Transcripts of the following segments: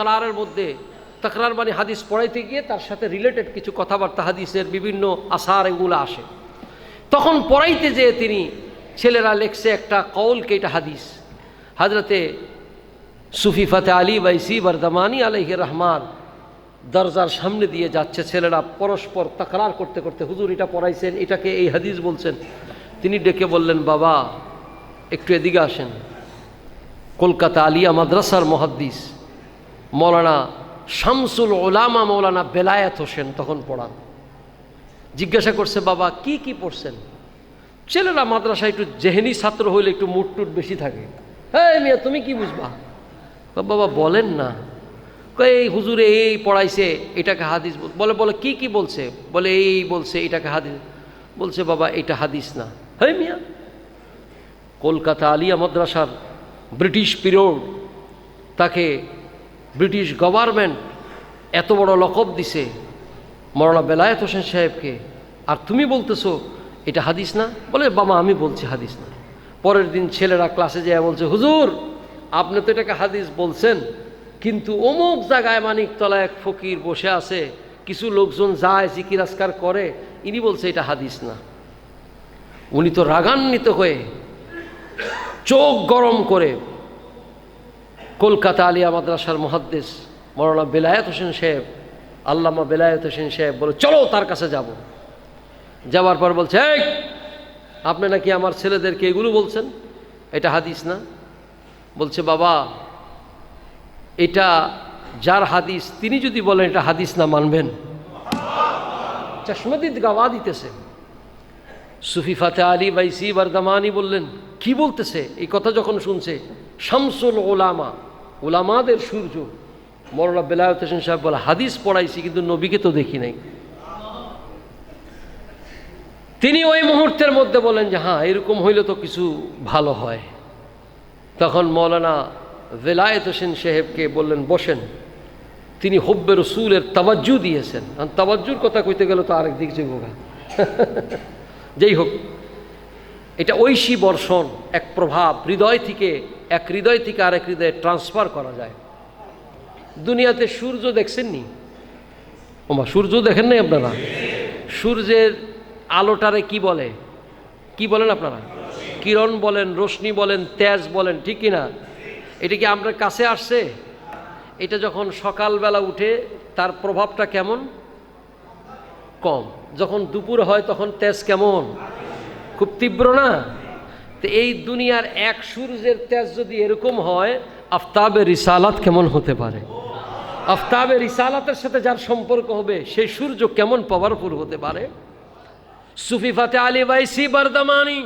তাকরারের মধ্যে, তাকরার মানে হাদিস পড়াইতে গিয়ে তার সাথে রিলেটেড কিছু কথাবার্তা হাদিসের বিভিন্ন আসার এগুলো আসে। তখন পড়াইতে যেয়ে তিনি ছেলেরা লেখছে একটা কৌলকে এটা হাদিস? হাজরতে সুফি ফাতে আলী বাইসি বর্দমানি আলহি রহমান দরজার সামনে দিয়ে যাচ্ছে ছেলেরা পরস্পর তাকরার করতে করতে, হুজুর, এটা পড়াইছেন, এটাকে এই হাদিস বলছেন। তিনি ডেকে বললেন, বাবা, একটু এদিকে আসেন। কলকাতা আলিয়া মাদ্রাসার মহাদ্দিস। মৌলানা শামসুল ওলামা মৌলানা বেলায়েত হোসেন তখন পড়ান। জিজ্ঞাসা করছে, বাবা, কি কি পড়ছেন? ছেলেরা মাদ্রাসায় একটু জেহেনি ছাত্র হইলে একটু মুট টুট বেশি থাকে। হ্যাঁ মিয়া, তুমি কি বুঝবা? বাবা, বলেন না। এই হুজুরে এই পড়াইছে, এটাকে হাদিস বলে বলে কি কি বলছে? বলে, এই বলছে, এটাকে হাদিস। বলছে, বাবা, এটা হাদিস না। হ্যাঁ মিয়া, কলকাতা আলিয়া মাদ্রাসার ব্রিটিশ পিরিয়ড তাকে ব্রিটিশ গভর্নমেন্ট এত বড় লকব দিছে মরনা বেলায়েত হোসেন সাহেবকে। আর তুমি বলতেছো, এটা হাদিস না? বলে, বাবা, আমি বলছি হাদিস না। পরের দিন ছেলেরা ক্লাসে যায়, বলছে, হুজুর, আপনি তো এটাকে হাদিস বলছেন, কিন্তু অমুক জায়গায় মানিকতলা এক ফকির বসে আছে, কিছু লোকজন যায়, জিকির আসকার করে, ইনি বলছে, এটা হাদিস না। উনি তো রাগান্বিত হয়ে চোখ গরম করে কলকাতা আলিয়া মাদ্রাসার মহাদ্দেশ মৌলানা বেলায়েত হোসেন সাহেব, আল্লামা বেলায়েত হোসেন সাহেব বলে, চলো তার কাছে যাব। যাওয়ার পর বলছে আপনি নাকি আমার ছেলেদেরকে এগুলো বলছেন? এটা হাদিস না? বলছে, বাবা, এটা যার হাদিস, তিনি যদি বলেন এটা হাদিস না মানবেন। চশমদিদ গাওয়া দিতেছে। সুফি ফাতে আলী বাইসি বর্দমানি বললেন, কি বলতেছে? এই কথা যখন শুনছে, শামসুল ওলামা ওলামাদের সূর্য। মরলা বেলায়ত হোসেন সাহেব বলে, হাদিস পড়াইছি, কিন্তু নবীকে তো দেখি নাই। তিনি ওই মুহূর্তের মধ্যে বলেন যে হ্যাঁ এরকম হইলে তো কিছু ভালো হয়। তখন মৌলানা বেলায়েত হোসেন সাহেবকে বললেন, বসেন। তিনি হব্বে রসুলের তাবাজ্জু দিয়েছেন। আর তাবাজ্জুর কথা কইতে গেলে তো আরেক দিক যোগা যেই হোক, এটা ঐশী বর্ষণ, এক প্রভাব, হৃদয় থেকে এক হৃদয় থেকে আরেক হৃদয়ে ট্রান্সফার করা যায়। দুনিয়াতে সূর্য দেখছেননি? ওমা, সূর্য দেখেন নাই আপনারা? সূর্যের আলোটারে কি বলে? কি বলেন আপনারা? কিরণ বলেন, রশ্মি বলেন, তেজ বলেন, ঠিক কি না? এটা কি আপনার কাছে আসছে? এটা যখন সকালবেলা উঠে তার প্রভাবটা কেমন? কম। যখন দুপুর হয় তখন তেজ কেমন? খুব তীব্র না? তো এই দুনিয়ার এক সূর্যের তেজ যদি এরকম হয় আফতাবের রিসালাত কেমন হতে পারে? আফতাবের রিসালাতের সাথে যার সম্পর্ক হবে, সেই সূর্য কেমন পাওয়ারফুল হতে পারে? সুফি ফাতে আলী বাইসি বর্দমানি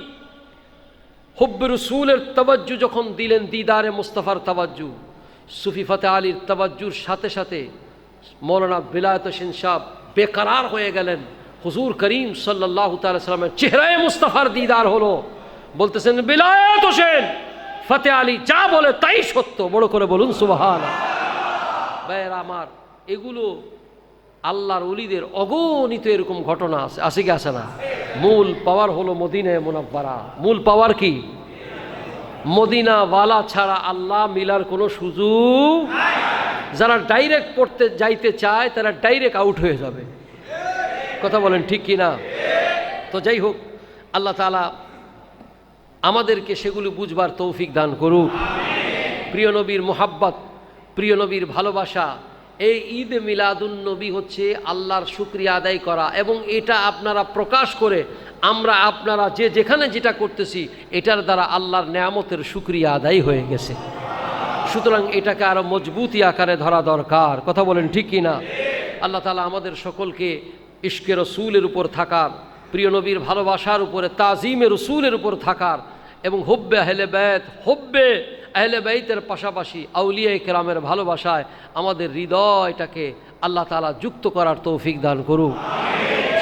হুব্ব রসুলের তবাজ্জু যখন দিলেন, দিদারে মুস্তফার তাবাজ্জু সুফি ফাতে আলীর তাবাজ্জুর সাথে সাথে মৌলানা বিলায়ত হোসেন সাহ বেকারার হয়ে গেলেন। হুজুর করিম সাল্লাহ সাল্লামের চেহারায় মুস্তফার দিদার হলো। বলতেছেন, বিলায়ত হোসেন, ফতে আলী যা বলে তাই সত্য, বড় করে বলুন সুবাহান ভাইয়েরা আমার, এগুলো আল্লাহর অলিদের অগণিত এরকম ঘটনা আছে আছে কি আছে না? মূল পাওয়ার হলো মদিনায় মোনাব্বারা। মূল পাওয়ার কি? মদিনা ওয়ালা ছাড়া আল্লাহ মিলার কোনো সুযোগ যারা ডাইরেক্ট পড়তে যাইতে চায়, তারা ডাইরেক্ট আউট হয়ে যাবে। কথা বলেন ঠিক কি না তো যাই হোক, আল্লাহ তালা আমাদেরকে সেগুলো বুঝবার তৌফিক দান করুক। প্রিয় নবীর মোহাব্বত, প্রিয় নবীর ভালোবাসা, এই ঈদ মিলাদুন নবী হচ্ছে আল্লাহর শুক্রিয়া আদায় করা এবং এটা আপনারা প্রকাশ করে আমরা আপনারা যে যেখানে যেটা করতেছি, এটার দ্বারা আল্লাহর নেয়ামতের শুক্রিয়া আদায় হয়ে গেছে। সুতরাং এটাকে আরও মজবুতি আকারে ধরা দরকার। কথা বলেন ঠিক কি না আল্লাহ তালা আমাদের সকলকে ইশকে রসুলের উপর থাকার, প্রিয় নবীর ভালোবাসার উপরে তাজিমের রসুলের উপর থাকার এবং হব্বে আহলে বেত হব্বে আহলে বেতের পাশাপাশি আউলিয়া কেরামের ভালোবাসায় আমাদের হৃদয়টাকে আল্লাহ তালা যুক্ত করার তৌফিক দান করুক।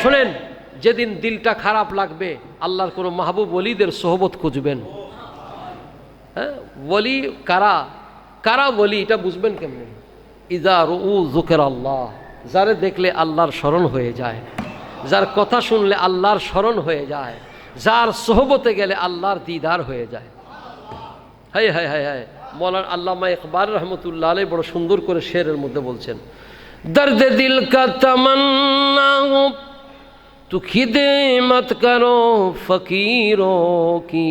শোনেন, যেদিন দিলটা খারাপ লাগবে, আল্লাহর কোনো মাহবুব অলিদের সোহবত খুঁজবেন। হ্যাঁ বলি কারা? কারা বলি এটা বুঝবেন কেমনি? ইজা রু জুকের আল্লাহ যারে দেখলে আল্লাহর স্মরণ হয়ে যায়, যার কথা শুনলে আল্লাহর স্মরণ হয়ে যায় যার সোহবতে গেলে আল্লাহর দিদার হয়ে যায়। হাই হাই হাই হাই মৌলান আল্লামা ইকবাল রহমতুল্লাহ আলাই বড় সুন্দর করে শেরের মধ্যে বলছেন, দর্দ দিল কা তমন্না তু খিদমত করো ফকিরো কি।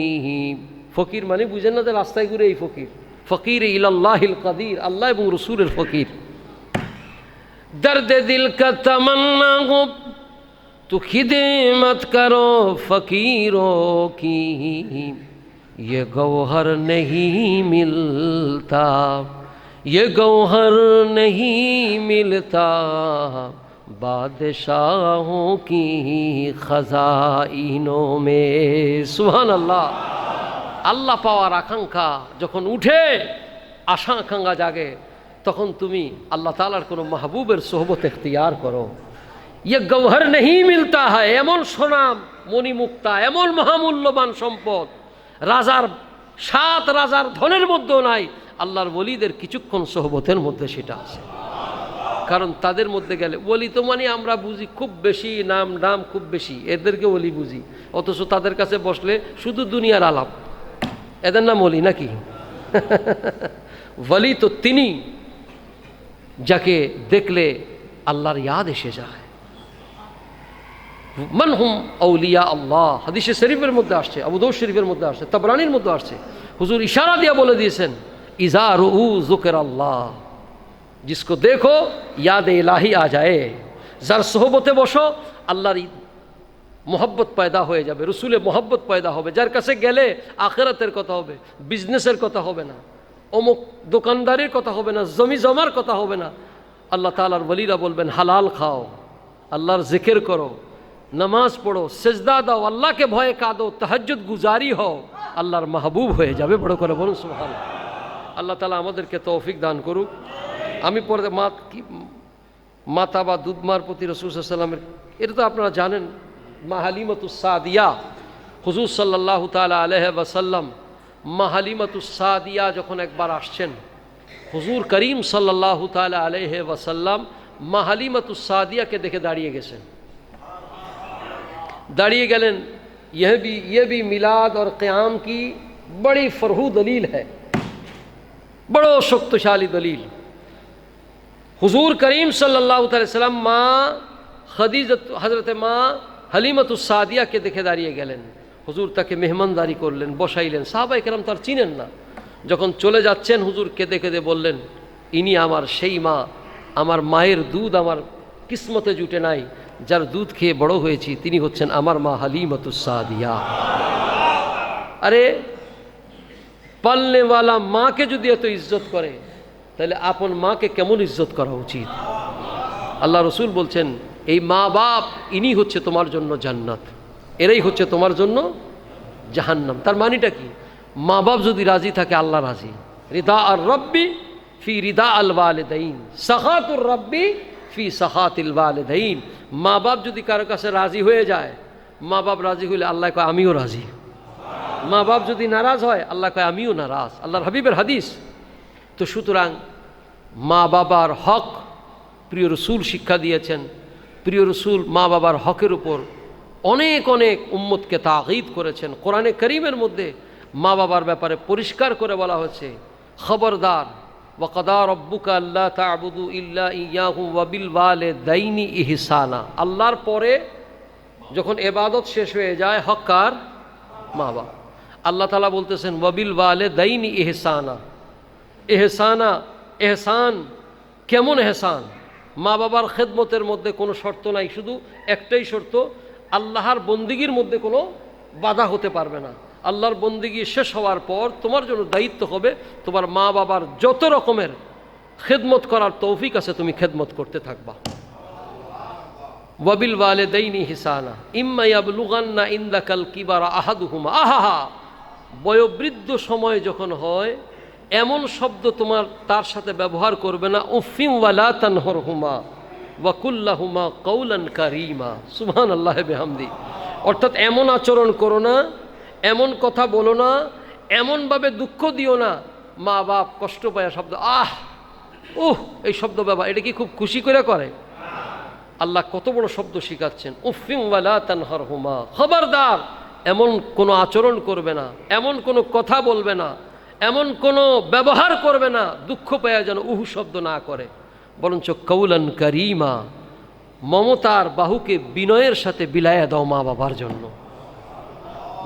ফকির মানে বুঝেন না যে রাস্তায় ঘুরে এই ফকির। ফকির ইলাল্লাহিল কাদির, আল্লাহ এবং রসুলের ফকির। দর্দ দিল কা তমন্না تو خدمت کرو فقیروں کی یہ گوہر نہیں ملتا یہ گوہر نہیں ملتا بادشاہوں کی خزائنوں میں سبحان اللہ আল্লাহ পাওয়ার আকাঙ্ক্ষা যখন উঠে আশা আকাঙ্ক্ষা জাগে তখন তুমি আল্লাহ তালার কোনো মাহবুবের সোহবত এখতিয়ার করো ইয়ে গৌহর নেই মিলতা হয় এমন সোনাম মণিমুক্তা এমন মহামূল্যবান সম্পদ রাজার সাত রাজার ধনের মধ্যেও নাই, আল্লাহর বলিদের কিছুক্ষণ সহবতের মধ্যে সেটা আছে। কারণ তাদের মধ্যে গেলে, ওলি তো মানে আমরা বুঝি খুব বেশি, নাম নাম খুব বেশি, এদেরকে ওলি বুঝি। অথচ তাদের কাছে বসলে শুধু দুনিয়ার আলাপ। এদের নাম ওলি নাকি? ওলি তো তিনি, যাকে দেখলে আল্লাহর ইয়াদ এসে যায়। মান হুম আউলিয়া আল্লাহ হাদিসে শরীফের মধ্যে আসছে আবুদ শরীফের মধ্যে আসছে, তাবরানির মধ্যে আসছে। হুজুর ইশারা দিয়া বলে দিয়েছেন, ইজা রু জোকের আল্লাহ। জিসকো দেখো, ইয়াদে ইলাহি আ যায়। যার সোহবতে বসো, আল্লাহর মোহব্বত পয়দা হয়ে যাবে, রসুলে মোহব্বত পয়দা হবে। যার কাছে গেলে আখেরাতের কথা হবে, বিজনেসের কথা হবে না, অমুক দোকানদারের কথা হবে না, জমি জমার কথা হবে না। আল্লাহ তালার বলিরা বলবেন, হালাল খাও, আল্লাহর জিকের করো। নামাজ পড়ো, সেজদা দাও, আল্লাহকে ভয়ে কাঁদো, তাহাজ্জুদ গুজারি হও, আল্লাহর মাহবুব হয়ে যাবে, বড় করে বলুন সুহান আল্লাহ তালা আমাদেরকে তৌফিক দান করুক। আমি পরে মা কি, মাতা বা দুধমার প্রতি রসুলামের এটা তো আপনারা জানেন মা হালিমতুসাদিয়া হুজুর সাল্লাহ তালা আলহ ওয়াসাল্লাম মা হালিমতুসাদিয়া যখন একবার আসছেন, হুজুর করিম সাল্লাহ তালা আলহ ওয়াসাল্লাম মা হালিমতুসাদিয়াকে দেখে দাঁড়িয়ে গেছেন। داڑھی گلن، یہ بھی یہ بھی میلاد اور قیام کی بڑی فرحو دلیل ہے۔ بڑو شکت شالی دلیل۔ حضور کریم صلی اللہ علیہ وسلم ماں خدیجت، حضرت ماں حلیمت السادیہ کے دیکھے داڑی گلین حضور تک مہمنداری کرلین بسائلین لین صحابہ رم تر چینن چین جہاں چلے جاچن حضور کے دے کے دے بولیں انہیں مائیر دودھ قسمت جوٹے نائی যার দুধ খেয়ে বড় হয়েছি, তিনি হচ্ছেন আমার মা হালিমতুসাদিয়া আরে পালনেওয়ালা মাকে যদি এত ইজ্জত করে, তাহলে আপন মাকে কেমন ইজ্জত করা উচিত? আল্লাহ রসুল বলছেন, এই মা বাপ, ইনি হচ্ছে তোমার জন্য জান্নাত। এরাই হচ্ছে তোমার জন্য জাহান্নাম। তার মানিটা কি? মা বাপ যদি রাজি থাকে, আল্লাহ রাজি। রিদা আর রব্বি ফি রিদা আল ওয়ালেদাইন। সাহাতুর রব্বি ফি সাহাতিল ওয়ালেদাইন। মা বাপ যদি কারও কাছে রাজি হয়ে যায়, মা বাপ রাজি হইলে আল্লাহ কয়, আমিও রাজি। মা বাপ যদি নারাজ হয়, আল্লাহ কয়, আমিও নারাজ। আল্লাহর হাবিবের হাদিস। তো সুতরাং মা বাবার হক প্রিয় রসুল শিক্ষা দিয়েছেন। প্রিয় রসুল মা বাবার হকের উপর অনেক অনেক উম্মতকে তাগিদ করেছেন। কোরআনে করিমের মধ্যে মা বাবার ব্যাপারে পরিষ্কার করে বলা হয়েছে, খবরদার ওয়াকাদার রব্বুকা আল্লাহ তাবুদু ইল্লা ইয়াহু ওয়াবিল ওয়ালে দাইনি ইহসানা। আল্লাহর পরে যখন এবাদত শেষ হয়ে যায় হকার মা বাবা আল্লাহ তালা বলতেছেন ওয়াবিল ওয়ালে দাইনি ইহসানা। এহসানা এহসান, কেমন এহসান? মা বাবার খেদমতের মধ্যে কোনো শর্ত নাই, শুধু একটাই শর্ত, আল্লাহর বন্দিগির মধ্যে কোনো বাধা হতে পারবে না। আল্লাহর বন্দিগি শেষ হওয়ার পর তোমার জন্য দায়িত্ব হবে তোমার মা বাবার যত রকমের খেদমত করার তৌফিক আছে তুমি খেদমত করতে থাকবা। ওয়াবিল ওয়ালে দেইনি হিসানা ইম্মাইয়াবলুগান্না ইন্দাকাল কিবারা আহাদুহুমা। আহাহা! বয়োবৃদ্ধ সময় যখন হয়, এমন শব্দ তোমার তার সাথে ব্যবহার করবে না, উফিম ওয়ালা তানহর হুমা ওয়াকুল্লাহুমা কৌলান কারিমা। সুবহান আল্লাহ বেহামদি। অর্থাৎ এমন আচরণ করো না এমন কথা বলো না, এমনভাবে দুঃখ দিও না। মা বাপ কষ্ট পায়া শব্দ। আহ! উহ! এই শব্দ বাবা এটা কি খুব খুশি করে করে? আল্লাহ কত বড় শব্দ শিখাচ্ছেন। উফিম ওয়ালা তানহর হুমা খবরদার! এমন কোনো আচরণ করবে না, এমন কোনো কথা বলবে না, এমন কোনো ব্যবহার করবে না, দুঃখ পাওয়া যেন উহু শব্দ না করে। বরঞ্চ কৌলান করিমা, মমতার বাহুকে বিনয়ের সাথে বিলায়া দাও মা বাবার জন্য।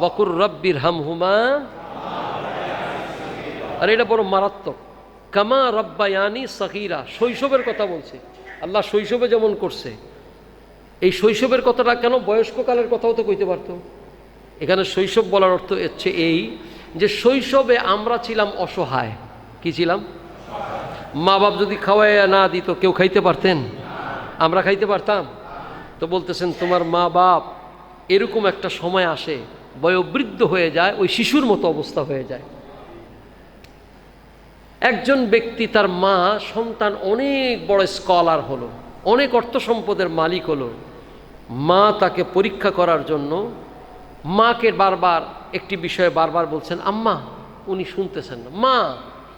বকুর রব্বির হামহুমা। আর, এটা বড় মারাত্মক। কামা রব্বায়ানি সকিরা শৈশবের কথা বলছে। আল্লাহ শৈশবে যেমন করছে। এই শৈশবের কথাটা কেন বয়স্ককালের কথাও তো কইতে পারতো? এখানে শৈশব বলার অর্থ হচ্ছে এই যে শৈশবে আমরা ছিলাম অসহায়। কি ছিলাম? মা বাপ যদি খাওয়াইয়া না দিত, কেউ খাইতে পারতেন? আমরা খাইতে পারতাম? তো বলতেছেন, তোমার মা বাপ এরকম একটা সময় আসে বয়োবৃদ্ধ হয়ে যায়, ওই শিশুর মতো অবস্থা হয়ে যায়। একজন ব্যক্তি তার মা, সন্তান অনেক বড় স্কলার হলো, অনেক অর্থ সম্পদের মালিক হলো। মা তাকে পরীক্ষা করার জন্য মাকে বারবার, একটি বিষয়ে বারবার বলছেন, আম্মা, উনি শুনতেছেন না। মা,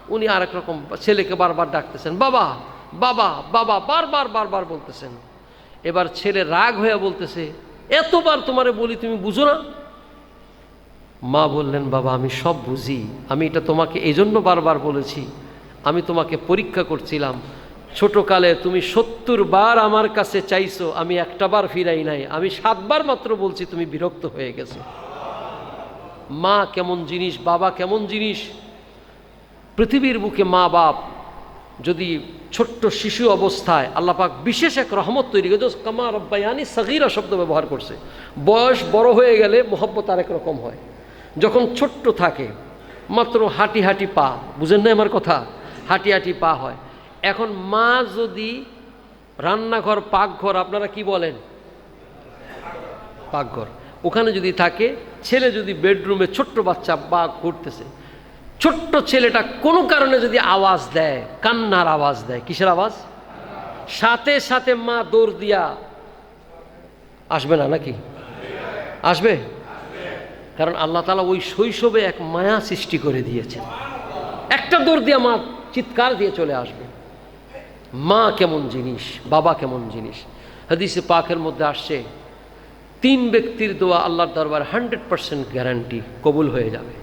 উনি আরেক রকম ছেলেকে বারবার ডাকতেছেন। বাবা বাবা বাবা, বারবার বারবার বলতেছেন। এবার ছেলে রাগ হয়ে বলতেছে, এতবার তোমারে বলি তুমি বুঝো না? মা বললেন, বাবা, আমি সব বুঝি। আমি এটা তোমাকে এই জন্য বারবার বলেছি। আমি তোমাকে পরীক্ষা করছিলাম। ছোটকালে তুমি সত্তর বার আমার কাছে চাইছো, আমি একটা বার ফিরাই নাই। আমি সাতবার মাত্র বলছি, তুমি বিরক্ত হয়ে গেছো। মা কেমন জিনিস, বাবা কেমন জিনিস। পৃথিবীর বুকে মা বাপ যদি ছোট্ট শিশু অবস্থায় আল্লাপাক বিশেষ এক রহমত তৈরি করে কামা রব্বায়ানি সগিরা শব্দ ব্যবহার করছে। বয়স বড় হয়ে গেলে মোহব্বত আরেক রকম হয়। যখন ছোট্ট থাকে, মাত্র হাঁটি হাঁটি পা, বুঝেন না আমার কথা? হাঁটি হাঁটি পা হয়। এখন মা যদি রান্নাঘর, পাকঘর, আপনারা কি বলেন? পাকঘর। ওখানে যদি থাকে, ছেলে যদি বেডরুমে ছোট্ট বাচ্চা বা করতেছে, ছোট্ট ছেলেটা কোনো কারণে যদি আওয়াজ দেয়, কান্নার আওয়াজ দেয়, কিসের আওয়াজ? সাথে সাথে মা দৌড় দিয়া, আসবে না নাকি? আসবে? কারণ আল্লাহ তালা ওই শৈশবে এক মায়া সৃষ্টি করে দিয়েছেন। একটা দৌড় দিয়া মা চিৎকার দিয়ে চলে আসবে। মা কেমন জিনিস, বাবা কেমন জিনিস। হাদিসে পাকের মধ্যে আসছে, তিন ব্যক্তির দোয়া আল্লাহর দরবার হান্ড্রেড পার্সেন্ট গ্যারান্টি কবুল হয়ে যাবে।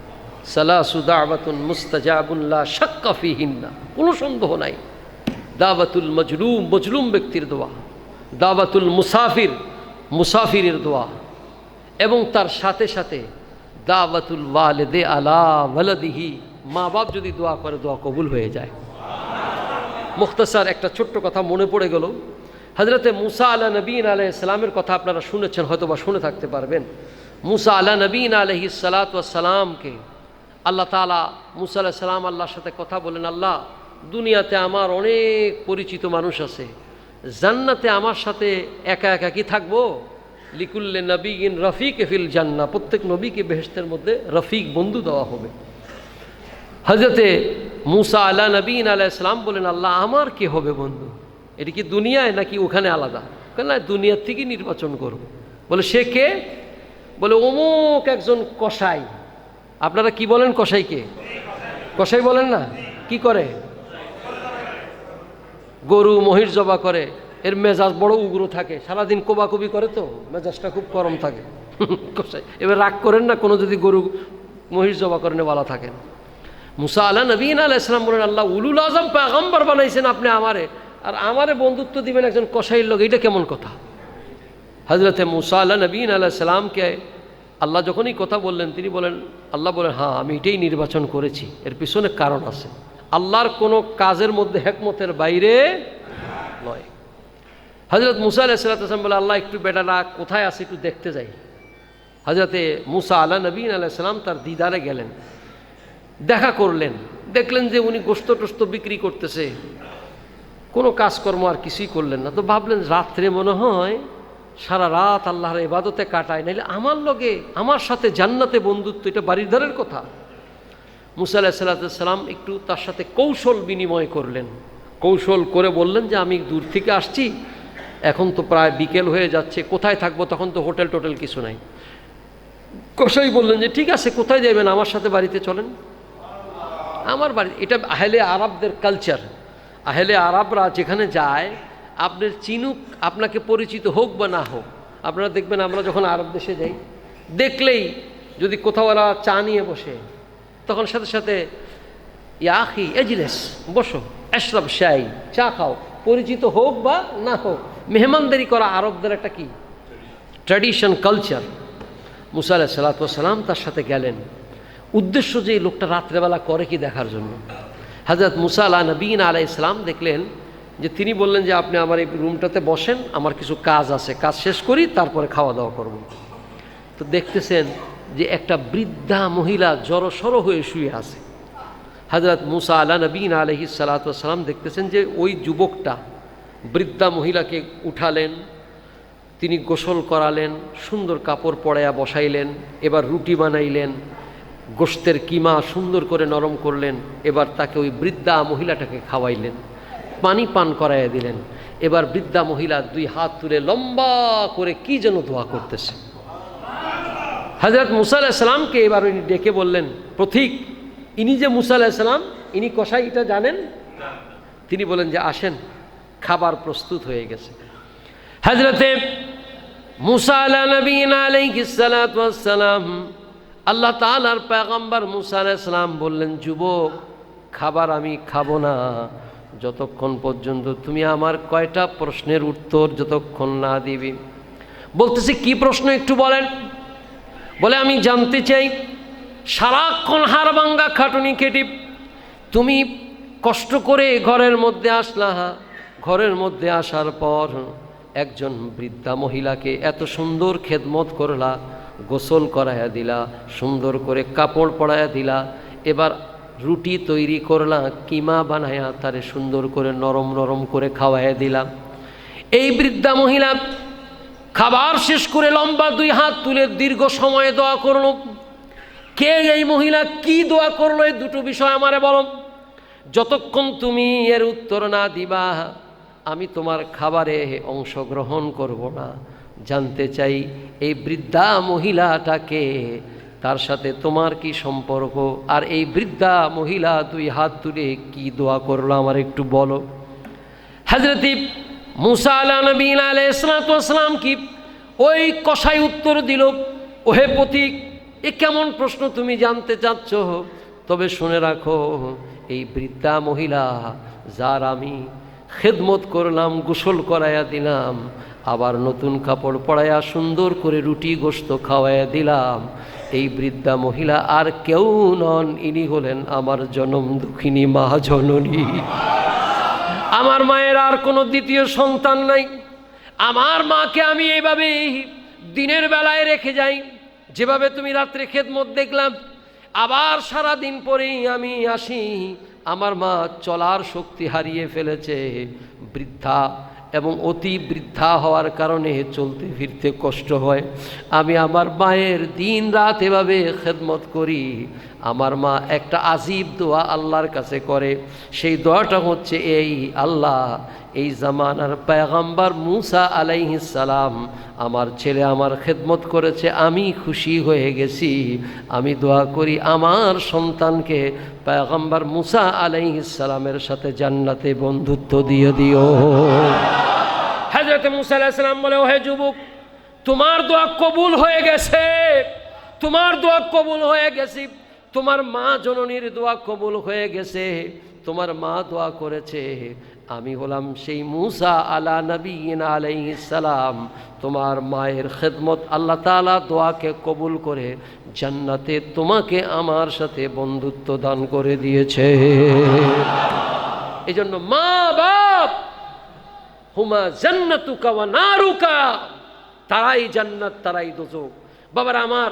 সালাসু দাওয়াতুন মুস্তাজাবুল্লাহ সাক্কাফি হিন্না কোনো সন্দেহ নাই। দাওয়াতুল মজলুম মজলুম ব্যক্তির দোয়া। দাওয়াতুল মুসাফির, মুসাফিরের দোয়া। এবং তার সাথে সাথে দাওয়াতুল ওয়ালেদে আলা ওয়ালাদিহি। মা বাপ যদি দোয়া করে, দোয়া কবুল হয়ে যায়। মুখতাসার একটা ছোট্ট কথা মনে পড়ে গেল। হজরতে মুসা আলা নবীন আলহ ইসলামের কথা আপনারা শুনেছেন হয়তো বা শুনে থাকতে পারবেন। মুসা আলা নবীন আলহি সালাতামকে আল্লাহ তালা মুসা আলাহ সালাম আল্লাহর সাথে কথা বলেন, আল্লাহ, দুনিয়াতে আমার অনেক পরিচিত মানুষ আছে। জান্নাতে আমার সাথে একা একা কি থাকব? লিকুল্লে নবী ইন রফিক এফিল জান্না প্রত্যেক নবীকে বেহেস্তের মধ্যে রফিক বন্ধু দেওয়া হবে। হজরতে মুসা আল্লাহ নবীন আলাহ ইসলাম বলেন, আল্লাহ আমার কে হবে বন্ধু? এটা কি দুনিয়ায় নাকি ওখানে আলাদা? কেন না, দুনিয়ার থেকেই নির্বাচন করব। বলে, সে কে? বলে, অমুক একজন কসাই। আপনারা কি বলেন কসাইকে কসাই বলেন না? কি করে? গরু মহিষ জবা করে। এর মেজাজ বড় উগ্র থাকে, সারাদিন কোবাকুবি করে তো, মেজাজটা খুব গরম থাকে। এবার রাগ করেন না, কোনো যদি গরু মহিষ জবা করেন বালা থাকেন। মুসা আল্লাহ নবীন আলাহ ইসলাম বলেন, আল্লাহ উলুল আজম পাগম্বর বানাইছেন আপনি আমারে, আর আমারে বন্ধুত্ব দিবেন একজন কসাইয়ের লোক এটা কেমন কথা? হজরতে মুসা আল্লাহ নবীন আলাহ সালামকে আল্লাহ যখনই কথা বললেন, তিনি বলেন, আল্লাহ বলেন হ্যাঁ আমি এটাই নির্বাচন করেছি, এর পিছনে কারণ আছে। আল্লাহর কোনো কাজের মধ্যে হেকমতের বাইরে নয়। হজরত মুসা আলাহ সাল্লাম বলে, আল্লাহ, একটু বেটারা কোথায় আছে একটু দেখতে যাই। হজরতে মুসা আল্লাহ নবীন আলাহ সালাম তার দিদারে গেলেন, দেখা করলেন, দেখলেন যে উনি গোস্ত টোস্ত বিক্রি করতেছে। কোনো কাজকর্ম আর কিছুই করলেন না। তো ভাবলেন, রাত্রে মনে হয় সারা রাত আল্লাহর এবাদতে কাটায়, নাইলে আমার লগে, আমার সাথে জান্নাতে বন্ধুত্ব, এটা বাড়ির ধারের কথা। মুসা আলাহ সাল্লাম একটু তার সাথে কৌশল বিনিময় করলেন। কৌশল করে বললেন যে, আমি দূর থেকে আসছি এখন তো প্রায় বিকেল হয়ে যাচ্ছে, কোথায় থাকব তখন তো হোটেল টোটেল কিছু নাই। কষাই বললেন যে, ঠিক আছে, কোথায় যাবেন আমার সাথে বাড়িতে চলেন। আমার বাড়ি, এটা আহেলে আরবদের কালচার আহেলে আরবরা যেখানে যায় আপনার চিনুক, আপনাকে পরিচিত হোক বা না হোক, আপনারা দেখবেন আমরা যখন আরব দেশে যাই, দেখলেই যদি কোথাও ওরা চা নিয়ে বসে, তখন সাথে সাথে, ইয়া আখি, এজলেস, বসো, এশরব, শাই, চা খাও। পরিচিত হোক বা না হোক, মেহমানদারি করা আরবদের একটা কি? ট্র্যাডিশন কালচার মুসা আলাহ সালাতাম তার সাথে গেলেন। উদ্দেশ্য যে লোকটা রাত্রেবেলা করে কি দেখার জন্য। হাজরত মুসা নবীন আলাই ইসলাম দেখলেন যে তিনি বললেন যে, আপনি আমার এই রুমটাতে বসেন, আমার কিছু কাজ আছে। কাজ শেষ করি, তারপরে খাওয়া দাওয়া করব। তো দেখতেছেন যে একটা বৃদ্ধা মহিলা জড়সড় হয়ে শুয়ে আছে। হজরত মুসা আলা নবীন আলহি সালাতাম দেখতেছেন যে ওই যুবকটা বৃদ্ধা মহিলাকে উঠালেন, তিনি গোসল করালেন, সুন্দর কাপড় পরাইয়া বসাইলেন, এবার রুটি বানাইলেন গোস্তের কিমা সুন্দর করে নরম করলেন, এবার তাকে ওই বৃদ্ধা মহিলাটাকে খাওয়াইলেন, পানি পান করাইয়া দিলেন। এবার বৃদ্ধা মহিলা দুই হাত তুলে লম্বা করে কি যেন দোয়া করতেছে। হজরত মুসা আলাহিসাল্লামকে এবার উনি ডেকে বললেন প্রথিক ইনি যে মুসা আলাহিসাল্লাম ইনি কষাই এটা জানেন? তিনি বলেন যে আসেন, খাবার প্রস্তুত হয়ে গেছে। হজরতে মুসা আল্লাহ তালার পেগম্বর মুসা আলাইসালাম বললেন, যুবক, খাবার আমি খাব না। যতক্ষণ পর্যন্ত তুমি আমার কয়টা প্রশ্নের উত্তর যতক্ষণ না দিবি। বলতেছি, কি প্রশ্ন একটু বলেন? বলে, আমি জানতে চাই সারাক্ষণ হাড় ভাঙ্গা খাটুনি কেটে তুমি কষ্ট করে ঘরের মধ্যে আসলা ঘরের মধ্যে আসার পর একজন বৃদ্ধা মহিলাকে এত সুন্দর খেদমত করলা, গোসল করাইয়া দিলা, সুন্দর করে কাপড় পরাইয়া দিলা। এবার রুটি তৈরি করলা, কিমা বানায়া তারে সুন্দর করে নরম নরম করে খাওয়াইয়া দিলাম এই বৃদ্ধা মহিলা খাবার শেষ করে লম্বা দুই হাত তুলে দীর্ঘ সময়ে দোয়া করল। কে এই মহিলা কি দোয়া করল? এই দুটো বিষয় আমারে বলো। যতক্ষণ তুমি এর উত্তর না দিবা, আমি তোমার খাবারে অংশগ্রহণ করব না। জানতে চাই এই বৃদ্ধা মহিলাটাকে, তার সাথে তোমার কি সম্পর্ক? আর এই বৃদ্ধা মহিলা দুই হাত তুলে কি দোয়া করল আমার একটু বলো। হজরত মুসা আলা নবীন আলাই ইসলাতাম কি ওই কষাই উত্তর দিল, ওহে প্রতীক এ কেমন প্রশ্ন তুমি জানতে চাচ্ছ? তবে শুনে রাখো, এই বৃদ্ধা মহিলা যার আমি খেদমত করলাম, গোসল করাইয়া দিলাম, আবার নতুন কাপড় পরাইয়া সুন্দর করে রুটি গোস্ত খাওয়াইয়া দিলাম, এই বৃদ্ধা মহিলা আর কেউ নন। ইনি হলেন আমার জনম দুঃখিনী মা জননী। আমার মায়ের আর কোনো দ্বিতীয় সন্তান নাই। আমার মাকে আমি এইভাবে দিনের বেলায় রেখে যাই। যেভাবে তুমি রাত্রে খেদমত দেখলাম, আবার সারা দিন পরেই আমি আসি, আমার মা চলার শক্তি হারিয়ে ফেলেছে। বৃদ্ধা এবং অতি বৃদ্ধা হওয়ার কারণে চলতে ফিরতে কষ্ট হয়। আমি আমার মায়ের দিন রাত এভাবে খেদমত করি। আমার মা একটা আজীব দোয়া আল্লাহর কাছে করে। সেই দোয়াটা হচ্ছে, এই আল্লাহ, এই জামানার পেগাম্বার মুসা সালাম আমার ছেলে আমার খেদমত করেছে, আমি খুশি হয়ে গেছি। আমি দোয়া করি আমার সন্তানকে পেগাম্বার মুসা সালামের সাথে জান্নাতে বন্ধুত্ব দিয়ে দিও। হাজরত মুসা আলাইসালাম বলে, ওহে যুবক, তোমার দোয়া কবুল হয়ে গেছে। তোমার দোয়া কবুল হয়ে গেছে। তোমার মা জননীর দোয়া কবুল হয়ে গেছে, তোমার মা দোয়া করেছে, আমি হলাম সেই মুসা আলা নবীন সালাম, তোমার মায়ের খেদমত আল্লাহ তালা দোয়াকে কবুল করে জান্নাতে তোমাকে আমার সাথে বন্ধুত্ব দান করে দিয়েছে। এই জন্য মা বাপ, হুমা জান্নাতুকা ওয়া নারুকা, তারাই জান্নাত, তারাই দোজক। বাবার আমার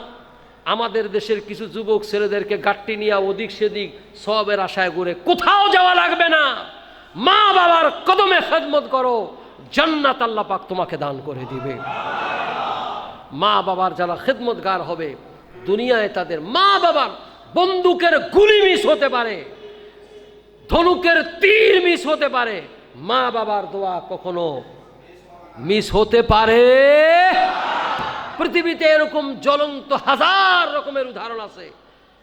আমাদের দেশের কিছু যুবক ছেলেদেরকে গাট্টি নিয়ে ওদিক সেদিক সবের আশায় ঘুরে কোথাও যাওয়া লাগবে না। মা বাবার কদমে খেদমত করো, জান্নাত আল্লাহ পাক তোমাকে দান করে দিবে। মা বাবার যারা খেদমতগার হবে, দুনিয়ায় তাদের মা বাবার বন্দুকের গুলি মিস হতে পারে, ধনুকের তীর মিস হতে পারে। মা বাবার দোয়া কখনো মিস হতে পারে? পৃথিবীতে এরকম জ্বলন্ত হাজার রকমের উদাহরণ আছে।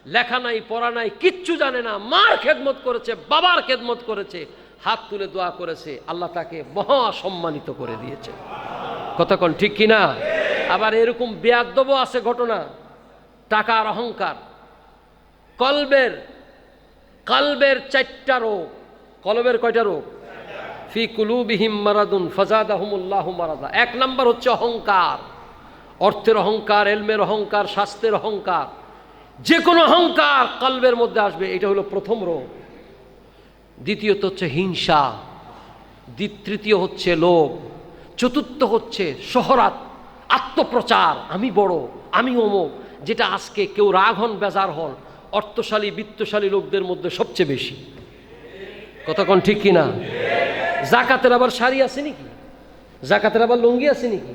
লেখা নাই, পড়া নাই, কিচ্ছু জানে না, মার খেদমত করেছে, বাবার খেদমত করেছে, হাত তুলে দোয়া করেছে, আল্লাহ তাকে মহা সম্মানিত করে দিয়েছে। কতক্ষণ ঠিক কিনা? আবার এরকম বেয়াদ্দবও আছে ঘটনা। টাকার অহংকার। কলবের, কালবের চারটা রোগ। কলবের কয়টা রোগ? ফি কুলুবিহিম মারাদুন, ফাজাদাহুমুল্লাহ মারাদা। এক নম্বর হচ্ছে অহংকার। অর্থের অহংকার, এলমের অহংকার স্বাস্থ্যের অহংকার যে কোনো অহংকার কলবের মধ্যে আসবে, এটা হলো প্রথম রোগ। দ্বিতীয়ত হচ্ছে হিংসা তৃতীয় হচ্ছে লোভ, চতুর্থ হচ্ছে শহরাত আত্মপ্রচার, আমি বড়, আমি অমুক, যেটা আজকে কেউ রাগ হন, বেজার হন, অর্থশালী, বিত্তশালী লোকদের মধ্যে সবচেয়ে বেশি। কতক্ষণ ঠিক কিনা? জাকাতের আবার শাড়ি আছে নাকি? জাকাতের আবার লুঙ্গি আছে নাকি?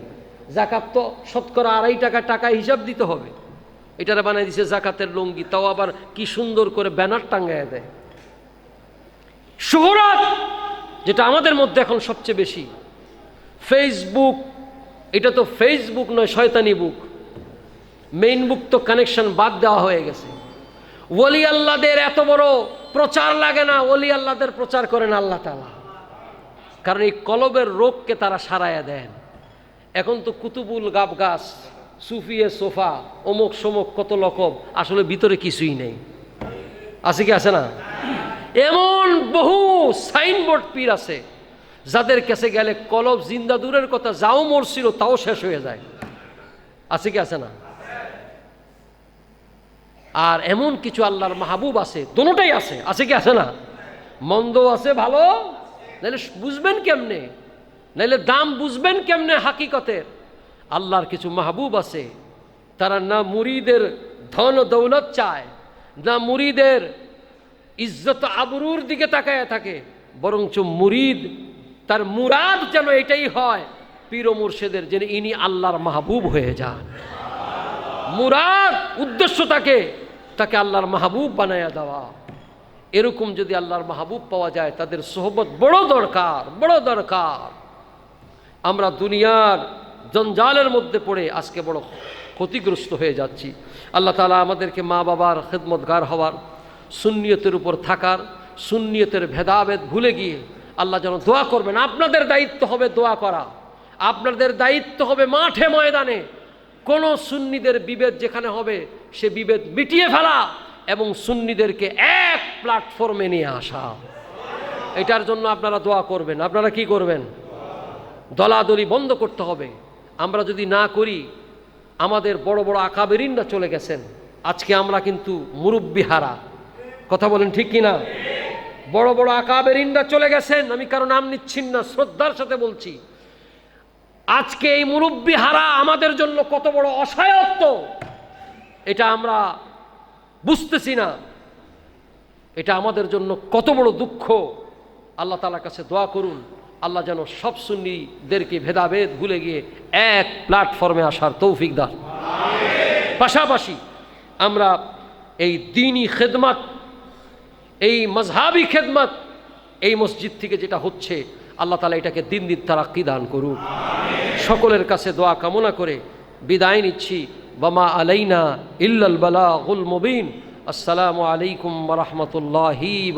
জাকাত তো শতকরা আড়াই টাকা টাকা হিসাব দিতে হবে। এটারা বানাই দিছে জাকাতের লুঙ্গি, তাও আবার কি সুন্দর করে ব্যানার টাঙ্গায় দেয়। শোহরাত যেটা আমাদের মধ্যে এখন সবচেয়ে বেশি। ফেসবুক এটা তো ফেসবুক নয়, শয়তানি বুক মেইন বুক তো কানেকশন বাদ দেওয়া হয়ে গেছে। ওলি আল্লাদের এত বড় প্রচার লাগে না, ওলি আল্লাদের প্রচার করেন আল্লাহ তালা কারণ এই কলবের রোগকে তারা সারাইয়া দেন। এখন তো কুতুবুল গাব গাছ, সুফিয়ে সোফা, অমুক সমক কত লকব, আসলে ভিতরে কিছুই নেই। আছে কি, আছে না? এমন বহু সাইনবোর্ড পীর আছে, যাদের কাছে গেলে কলব জিন্দা দূরের কথা, যাও মরছিল, তাও শেষ হয়ে যায়। আছে কি, আছে না? আর এমন কিছু আল্লাহর মাহবুব আছে, দোনোটাই আছে। আছে কি, আছে না? মন্দ আছে, ভালো। নাহলে বুঝবেন কেমনে? নাহলে দাম বুঝবেন কেমনে হাকিকতের? আল্লাহর কিছু মাহবুব আছে। তারা না মুরিদের ধন দৌলত চায়, না মুরিদের ইজ্জত আবরুর দিকে তাকায় থাকে, বরঞ্চ মুরিদ তার মুরাদ যেন এটাই হয়, পীর মুর্শেদের যেন ইনি আল্লাহর মাহবুব হয়ে যান। মুরাদ উদ্দেশ্য তাকে তাকে আল্লাহর মাহবুব বানায়া দেওয়া। এরকম যদি আল্লাহর মাহবুব পাওয়া যায়, তাদের সোহবত বড় দরকার বড় দরকার। আমরা দুনিয়ার জঞ্জালের মধ্যে পড়ে আজকে বড় ক্ষতিগ্রস্ত হয়ে যাচ্ছি। আল্লাহ তালা আমাদেরকে মা বাবার খেদমতগার হওয়ার, সুন্নিয়তের উপর থাকার, সুন্নিয়তের ভেদাভেদ ভুলে গিয়ে আল্লাহ যেন দোয়া করবেন। আপনাদের দায়িত্ব হবে দোয়া করা। আপনাদের দায়িত্ব হবে মাঠে ময়দানে। কোনো সুন্নিদের বিভেদ যেখানে হবে, সে বিভেদ মিটিয়ে ফেলা এবং সুন্নিদেরকে এক প্ল্যাটফর্মে নিয়ে আসা। এটার জন্য আপনারা দোয়া করবেন। আপনারা কি করবেন? দলাদলি বন্ধ করতে হবে। আমরা যদি না করি, আমাদের বড় বড় আকাবেরিনরা চলে গেছেন। আজকে আমরা কিন্তু মুরব্বি হারা কথা বলেন ঠিক কি না বড় বড় আকাবেরিনরা চলে গেছেন। আমি কারও নাম নিচ্ছিন না, শ্রদ্ধার সাথে বলছি। আজকে এই মুরব্বি হারা আমাদের জন্য কত বড় অসহায়ত্ব। এটা আমরা বুঝতেছি না। এটা আমাদের জন্য কত বড় দুঃখ। আল্লাহ তালার কাছে দোয়া করুন। আল্লাহ যেন সব সুন্নিদেরকে ভেদাভেদ ভুলে গিয়ে এক প্ল্যাটফর্মে আসার তৌফিক দান। পাশাপাশি আমরা এই দিনই খেদমাত এই মজহাবি খেদমত এই মসজিদ থেকে যেটা হচ্ছে আল্লাহ তালা এটাকে দিন দিন তারাক্কি দান করুক। সকলের কাছে দোয়া কামনা করে বিদায় নিচ্ছি। বামা আলাইনা ইল্লাল বালা গুল মুবিন। আসসালামু আলাইকুম রহমতুল্লাহি